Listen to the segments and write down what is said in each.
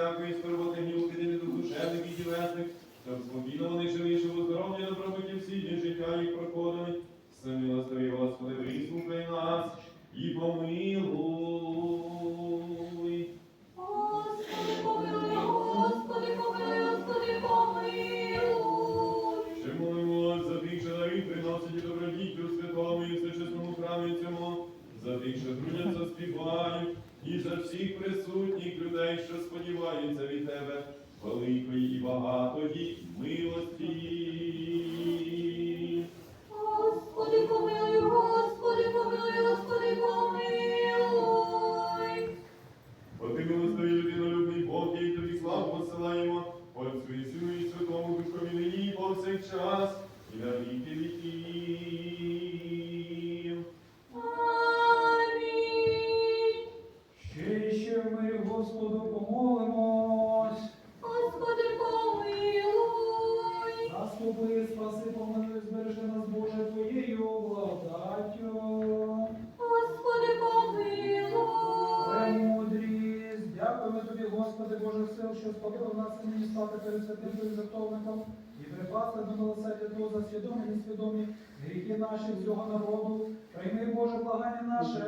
всякої скорботи гнівки, не душевних і тілесних, щоб спокійно вони жили, щоб у здоров'я добробуті всі дні життя їх проходили. Все милостиві, Господи, вислухай нас і помилуй. Господи, помилуй, Господи, помилуй, Господи, помилуй. Ще молимось за тих, що дарів приносить і добродіттю святому і всечесному храмі цьому, за тих, що за всіх присутніх людей, що сподіваються від Тебе, великої і багатої милості. Господи, помилуй, Господи, помилуй, Господи, помилуй. Бо ти милостивий людинолюбний Бог, і тобі славу посилаємо, Отцю і Сину і Святому Духові нині повсякчас, і на віки віків. Помолимось. Господи, помилуй. Заступи, спаси, помилуй, збережи нас, Боже, Твоєю благодаттю. Господи, помилуй. Премудрість, дякуємо тобі, Господи, Боже сил, що сподобав нас нині стати перед святим Твоїм жертовником і припасти до милосердя Твого за свідомі і несвідомі гріхи наші всього народу. Прийми, Боже, благання наше,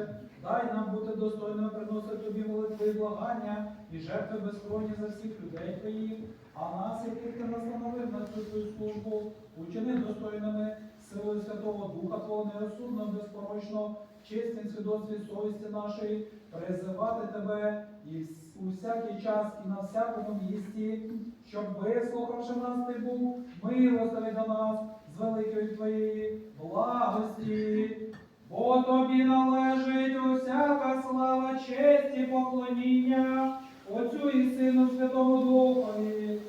дай нам бути достойними приносити тобі молитви і благання і жертви безкровні за всіх людей Твоїх, а нас, яких ти настановив на цю твою службу, учини достойними силою Святого Духа Твого нерозсудно, безпорочно, в чистім свідоцтві совісті нашої, призивати тебе і у всякий час і на всякому місці, щоб вислухавши нас ти був, милостивий до нас з великої твоєї благості. Бо тобі належить усяка слава, честь і поклоніння Отцю і Сину Святому Духові,